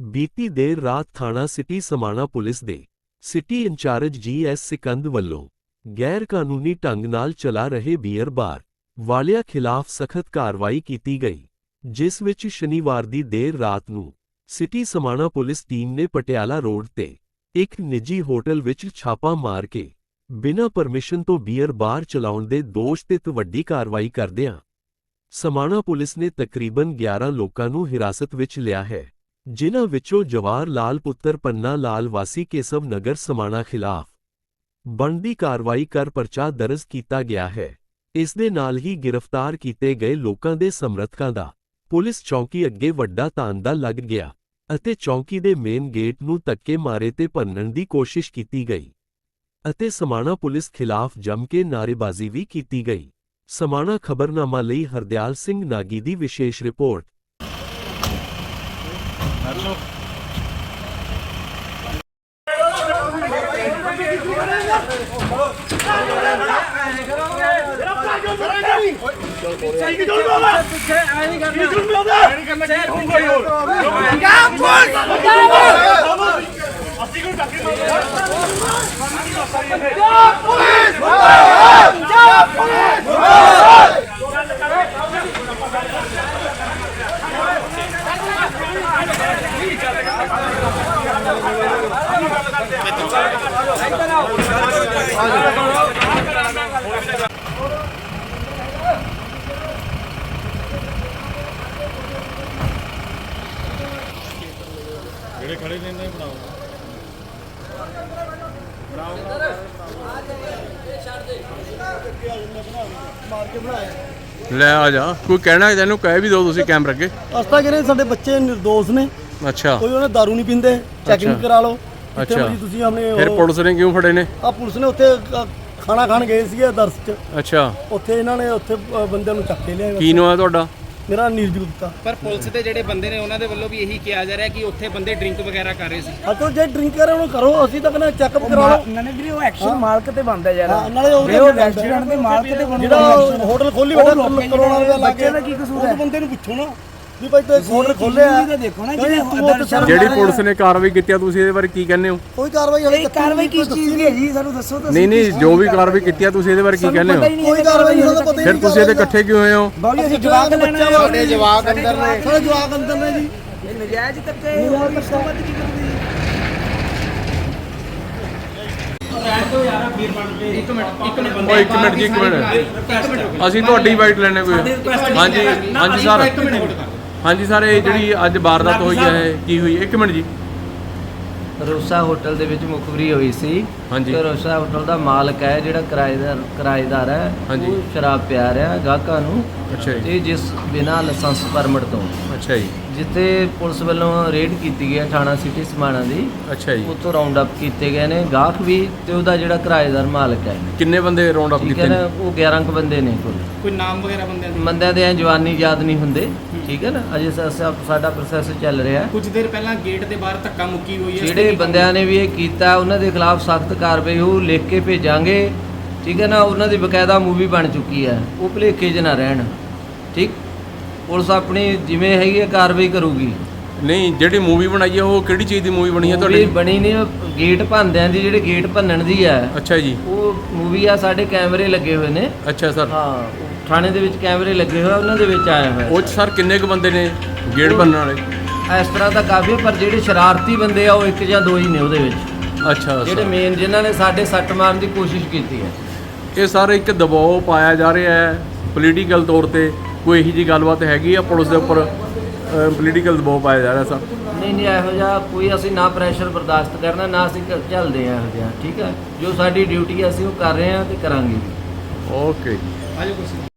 ਬੀਤੀ ਦੇਰ ਰਾਤ ਥਾਣਾ ਸਿਟੀ ਸਮਾਣਾ ਪੁਲਿਸ ਦੇ city incharge G S Sikand ਵੱਲੋਂ ਗੈਰ ਕਾਨੂੰਨੀ ਢੰਗ ਨਾਲ ਚਲਾ ਰਹੇ ਬੀਅਰ ਬਾਰ ਵਾਲਿਆਂ ਖਿਲਾਫ ਸਖਤ ਕਾਰਵਾਈ ਕੀਤੀ ਗਈ, ਜਿਸ ਵਿੱਚ ਸ਼ਨੀਵਾਰ ਦੀ ਦੇਰ ਰਾਤ ਨੂੰ ਸਿਟੀ ਸਮਾਣਾ ਪੁਲਿਸ ਟੀਮ ਨੇ ਪਟਿਆਲਾ ਰੋਡ ਤੇ ਇੱਕ ਨਿੱਜੀ ਹੋਟਲ ਵਿੱਚ ਛਾਪਾ ਮਾਰ ਕੇ ਬਿਨਾਂ ਪਰਮਿਸ਼ਨ ਤੋਂ ਬੀਅਰ ਬਾਰ ਚਲਾਉਣ ਦੇ ਦੋਸ਼ ਤੇ ਵੱਡੀ ਕਾਰਵਾਈ ਕਰਦਿਆਂ ਸਮਾਣਾ ਪੁਲਿਸ ਨੇ ਤਕਰੀਬਨ 11 ਲੋਕਾਂ ਨੂੰ ਹਿਰਾਸਤ ਵਿੱਚ ਲਿਆ ਹੈ। ਜਿਨ੍ਹਾਂ ਵਿੱਚੋਂ ਜਵਾਹਰ ਲਾਲ ਪੁੱਤਰ ਪੰਨਾ ਲਾਲ ਵਾਸੀ ਕੇਸਵ ਨਗਰ ਸਮਾਣਾ ਖਿਲਾਫ ਬਣਦੀ ਕਾਰਵਾਈ ਕਰ ਪਰਚਾ ਦਰਜ ਕੀਤਾ ਗਿਆ ਹੈ। ਇਸ ਦੇ ਨਾਲ ਹੀ ਗ੍ਰਿਫਤਾਰ ਕੀਤੇ ਗਏ ਲੋਕਾਂ ਦੇ ਸਮਰਥਕਾਂ ਦਾ ਪੁਲਿਸ ਚੌਕੀ ਅੱਗੇ ਵੱਡਾ ਤਾਂਦਾ ਲੱਗ ਗਿਆ ਅਤੇ ਚੌਕੀ ਦੇ ਮੇਨ ਗੇਟ ਨੂੰ ਧੱਕੇ ਮਾਰੇ ਤੇ ਭੰਨਣ ਦੀ ਕੋਸ਼ਿਸ਼ ਕੀਤੀ ਗਈ ਅਤੇ ਸਮਾਣਾ ਪੁਲਿਸ ਖਿਲਾਫ ਜੰਮ ਕੇ ਨਾਅਰੇਬਾਜ਼ੀ ਵੀ ਕੀਤੀ ਗਈ। ਸਮਾਣਾ ਖਬਰਨਾਮਾ ਲਈ ਹਰਦਿਆਲ ਸਿੰਘ ਨਾਗੀ ਦੀ ਵਿਸ਼ੇਸ਼ ਰਿਪੋਰਟ। ਹੈਲੋ ਚਾਹੀਦੀ ਜੁਲਮ ਹੋਵੇ ਪਿੱਛੇ ਐਂ ਨਹੀਂ ਕਰਨਾ ਨਹੀਂ ਕਰਨਾ ਕੀ ਹੋਊਗਾ ਯਾਰ ਪੰਜਾਬ ਪੁਲਿਸ ਜਿਹੜੇ ਖੜੇ ਨੇ ਇਹਨਾਂ ਹੀ ਬਣਾਓ। ਲੈ ਆ ਜਾ। ਕੋਈ ਕਹਿਣਾ ਤੈਨੂੰ? ਕਹਿ ਵੀ ਦੋ ਤੁਸੀਂ ਕੈਮਰਾ ਅੱਗੇ। ਅਸਤਾ ਕਹਿੰਦੇ ਸਾਡੇ ਬੱਚੇ ਨਿਰਦੋਸ਼ ਨੇ। ਅੱਛਾ। ਕੋਈ ਉਹਨੇ दारू ਨਹੀਂ ਪੀਂਦੇ। ਚੈਕਿੰਗ। ਕਰਾ ਲਓ। ਜਿੱਥੇ ਅੱਛਾ। ਮਰਜ਼ੀ ਤੁਸੀਂ ਆਪਣੇ ਫਿਰ ਪੁਲਿਸ ਨੇ ਕਿਉਂ ਫੜੇ ਨੇ? ਆ ਪੁਲਿਸ ਨੇ ਉੱਥੇ ਅ, ਖਾਣਾ ਖਾਣ ਗਏ ਸੀਗੇ ਦਰਸ ਚ। ਅੱਛਾ। ਉੱਥੇ ਇਹਨਾਂ ਨੇ ਉੱਥੇ ਅ, ਬੰਦਿਆਂ ਨੂੰ ਚੱਕ ਕੇ ਲਿਆ ਕੀ ਨਾਮ ਹੈ ਤੁਹਾਡਾ? ਮੇਰਾ ਨੀਰਜ ਗੁਪਤਾ। ਪਰ ਪੁਲਿਸ ਦੇ ਜਿਹੜੇ ਬੰਦੇ ਨੇ ਉਹਨਾਂ ਦੇ ਵੱਲੋਂ ਵੀ ਇਹੀ ਕਿਹਾ ਜਾ ਰਿਹਾ ਕਿ ਉੱਥੇ ਬੰਦੇ ਡਰਿੰਕ ਵਗੈਰਾ ਕਰ ਰਹੇ ਸੀ। ਅਤੋ ਜੇ ਡਰਿੰਕ ਕਰ ਰਹੇ ਉਹਨੂੰ ਕਰੋ ਅਸੀਂ ਤਾਂ ਕਹਿੰਦੇ ਚੈੱਕਅਪ ਕਰਾ ਲਓ। ਉਹਨਾਂ ਨੇ ਵੀ ਉਹ ਐਕਸ਼ਨ ਮਾਲਕ ਤੇ ਬੰਦਾ ਯਾਰ। ਹਾਂ, ਨਾਲੇ ਉਹ। ਰੈਸਟੋਰੈਂਟ ਦੇ ਮਾਲਕ ਤੇ ਬੰਦਾ ਜਿਹੜਾ ਹੋਟਲ ਖੋਲੀ ਬੈਠਾ ਲੋਕਾਂ ਕਰੋਨਾ ਰੁਪਏ ਬੱਚੇ ਦਾ ਕੀ ਕਸੂਰ ਹੈ? ਉਹ ਬੰਦੇ ਨੂੰ ਪੁੱਛੋ ਨਾ। ਵੀ ਭਾਈ ਤੂੰ ਚੀਜ਼ ਵੀ ਤਾਂ ਦੇਖੋ ਨਾ, ਜਿਹੜੇ ਸ਼ਰਮ ਜਿਹੜੀ ਪੁਲਿਸ ਨੇ ਕਾਰਵਾਈ ਕੀਤੀ ਆ ਤੁਸੀਂ ਇਹਦੇ ਬਾਰੇ ਕੀ ਕਹਿੰਦੇ ਹੋ? ਕੋਈ ਕਾਰਵਾਈ ਹਲੇ ਤੱਕ ਕਾਰਵਾਈ ਕੋਈ ਕਿਸ ਚੀਜ਼ ਦੀ ਹੈ ਜੀ? ਸਾਨੂੰ ਦੱਸੋ ਤਾਂ ਨਹੀਂ ਨਹੀਂ ਜੋ ਵੀ ਕਾਰਵਾਈ ਕੀਤੀ ਆ ਤੁਸੀਂ ਇਹਦੇ ਬਾਰੇ ਕੀ ਕਹਿੰਦੇ ਹੋ? ਕੋਈ ਕਾਰਵਾਈ ਨਹੀਂ ਉਹਦਾ ਪਤਾ ਹੀ ਫਿਰ ਤੁਸੀਂ ਇਹਦੇ ਇਕੱਠੇ ਕਿਉਂ ਹੋਏ ਹੋ? ਬਾਬੂ ਅਸੀਂ ਜਵਾਬ ਲੈਣਾ ਸਾਡੇ ਜਵਾਕ ਅੰਦਰ ਨੇ। ਸਾਡੇ ਜਵਾਕ ਅੰਦਰ ਨੇ ਜੀ। ਇਹ ਨਜਾਇਜ਼ ਤੱਕੇ ਹੋਰ ਵੱਧ ਕੀ ਕਰੂਗੀ ਇੱਕ ਮਿੰਟ ਇੱਕ ਮਿੰਟ ਓ ਇੱਕ ਮਿੰਟ। ਜੀ ਇੱਕ ਮਿੰਟ। ਅਸੀਂ ਤੁਹਾਡੀ ਵਾਈਟ ਲੈਣੇ ਕੋਈ। ਹਾਂਜੀ ਹਾਂਜੀ ਸਰ। ਹਾਂਜੀ ਸਰ ਇਹ ਜਿਹੜੀ ਅੱਜ ਵਾਰਦਾਤ ਹੋਈ ਹੈ ਕੀ ਹੋਈ? ਇੱਕ ਮਿੰਟ ਜੀ। ਰੋਸਾ ਹੋਟਲ ਦੇ ਵਿੱਚ ਮੁਖਬਰੀ ਹੋਈ ਸੀ। ਹਾਂਜੀ। ਤੇ ਰੋਸਾ ਹੋਟਲ ਦਾ ਮਾਲਕ ਹੈ ਜਿਹੜਾ ਕਿਰਾਏਦਾਰ ਕਿਰਾਏਦਾਰ ਹੈ। ਹਾਂਜੀ। ਉਹ ਸ਼ਰਾਬ ਪਿਆ ਰਿਹਾ ਗਾਹਕਾਂ ਨੂੰ। ਅੱਛਾ ਜੀ। ਤੇ ਜਿਸ ਬਿਨਾਂ ਲਾਇਸੈਂਸ ਪਰਮਿਟ ਤੋਂ। ਅੱਛਾ ਜੀ। ਜਿੱਥੇ ਪੁਲਿਸ ਵੱਲੋਂ ਰੇਡ ਕੀਤੀ ਗਈ ਹੈ ਥਾਣਾ ਸਿਟੀ ਸਮਾਣਾ ਦੀ। ਅੱਛਾ ਜੀ। ਉੱਥੋਂ ਰਾਉਂਡ ਅਪ ਕੀਤੇ ਗਏ ਨੇ। ਗਾਹਕ ਵੀ ਤੇ ਉਹਦਾ ਜਿਹੜਾ ਕਿਰਾਏਦਾਰ ਮਾਲਕ ਹੈ। ਕਿੰਨੇ ਬੰਦੇ ਰਾਉਂਡ ਅਪ ਠੀਕ ਕੀਤੇ ਨੇ? ਨਾ ਉਹ 11 ਕੁ ਬੰਦੇ ਨੇ ਕੁੱਲ। ਕੋਈ ਨਾਮ ਵਗੈਰਾ ਬੰਦਿਆਂ ਦੇ? ਬੰਦਿਆਂ ਦੇ ਐ ਜਵਾਨੀ ਯਾਦ ਨਹੀਂ ਹੁੰਦੇ। ਠੀਕ ਹੈ ਨਾ ਅਜੇ ਸਾ- ਸਾ- ਸਾਡਾ ਪ੍ਰੋਸੈਸ ਚੱਲ ਰਿਹਾ। ਹੈ ਕੁਝ ਦੇਰ ਪਹਿਲਾਂ ਗੇਟ ਦੇ ਬਾਹਰ ਧੱਕਾ ਮੁੱਕੀ ਹੋਈ ਹੈ ਜਿਹੜੇ ਬੰਦਿਆਂ ਨੇ ਵੀ ਇਹ ਕੀਤਾ ਉਹਨਾਂ ਦੇ ਖਿਲਾਫ ਸਖਤ ਕਾਰਵਾਈ ਹੋ ਲਿਖ ਕੇ ਭੇਜਾਂਗੇ। ਠੀਕ ਹੈ ਨਾ ਉਹਨਾਂ ਦੀ ਬਕਾਇਦਾ ਮੂਵੀ ਬਣ ਚੁੱਕੀ ਹੈ। ਉਹ ਭੁਲੇਖੇ 'ਚ ਨਾ ਰਹਿਣ। ਠੀਕ? ਪੁਲਿਸ ਆਪਣੀ ਜਿਵੇਂ ਹੈਗੀ ਹੈ ਕਾਰਵਾਈ ਕਰੂਗੀ। ਨਹੀਂ ਜਿਹੜੀ ਮੂਵੀ ਬਣਾਈ ਹੈ ਉਹ ਕਿਹੜੀ ਚੀਜ਼ ਦੀ ਮੂਵੀ ਬਣੀ ਹੈ ਮੂਵੀ ਤੁਹਾਡੀ ਬਣੀ ਨਹੀਂ ਉਹ ਗੇਟ ਭੰਨਦਿਆਂ ਦੀ ਜਿਹੜੇ ਗੇਟ ਭੰਨਣ ਦੀ ਹੈ ਅੱਛਾ ਜੀ। ਉਹ ਮੂਵੀ ਆ ਸਾਡੇ ਕੈਮਰੇ ਲੱਗੇ ਹੋਏ ਨੇ। ਅੱਛਾ ਸਰ। ਹਾਂ ਉਹ ਥਾਣੇ ਦੇ ਵਿੱਚ ਕੈਮਰੇ ਲੱਗੇ ਹੋਏ ਆ, ਉਹਨਾਂ ਦੇ ਵਿੱਚ ਆਇਆ ਹੋਇਆ ਉਹ 'ਚ ਸਰ ਕਿੰਨੇ ਕੁ ਬੰਦੇ ਨੇ ਗੇਟ ਬੰਨਣ ਵਾਲੇ? ਇਸ ਤਰ੍ਹਾਂ ਤਾਂ ਕਾਫੀ ਪਰ ਜਿਹੜੇ ਸ਼ਰਾਰਤੀ ਬੰਦੇ ਆ ਉਹ ਇੱਕ ਜਾਂ ਦੋ ਹੀ ਨੇ ਉਹਦੇ ਵਿੱਚ। ਅੱਛਾ ਜਿਹੜੇ ਸਰ ਮੇਨ ਜਿਨ੍ਹਾਂ ਨੇ ਸਾਡੇ ਸੱਟ ਮਾਰਨ ਦੀ ਕੋਸ਼ਿਸ਼ ਕੀਤੀ ਹੈ। ਇਹ ਸਰ ਇੱਕ ਦਬਾਅ ਪਾਇਆ ਜਾ ਰਿਹਾ ਹੈ ਪੋਲੀਟੀਕਲ ਤੌਰ ਤੇ। ਕੋਈ ਇਹੀ ਜੀ ਗੱਲਬਾਤ ਹੈਗੀ ਆ? ਪੁਲਿਸ ਦੇ ਉੱਪਰ ਪੋਲੀਟੀਕਲ ਦਬਾਅ ਪਾਇਆ ਜਾ ਰਿਹਾ ਸਰ? ਨਹੀਂ ਨਹੀਂ ਇਹੋ ਜਿਹਾ ਕੋਈ ਅਸੀਂ ਨਾ ਪ੍ਰੈਸ਼ਰ ਬਰਦਾਸ਼ਤ ਕਰਨਾ ਨਾ ਅਸੀਂ ਕ- ਝੱਲਦੇ ਆ ਇਹੋ ਜਿਹਾ ਠੀਕ ਹੈ ਜੋ ਸਾਡੀ ਡਿਊਟੀ ਹੈ ਅਸੀਂ ਉਹ ਕਰ ਰਹੇ ਹਾਂ ਤੇ ਕਰਾਂਗੇ। ਵੀ ਓਕੇ ਕੁਰਸੀ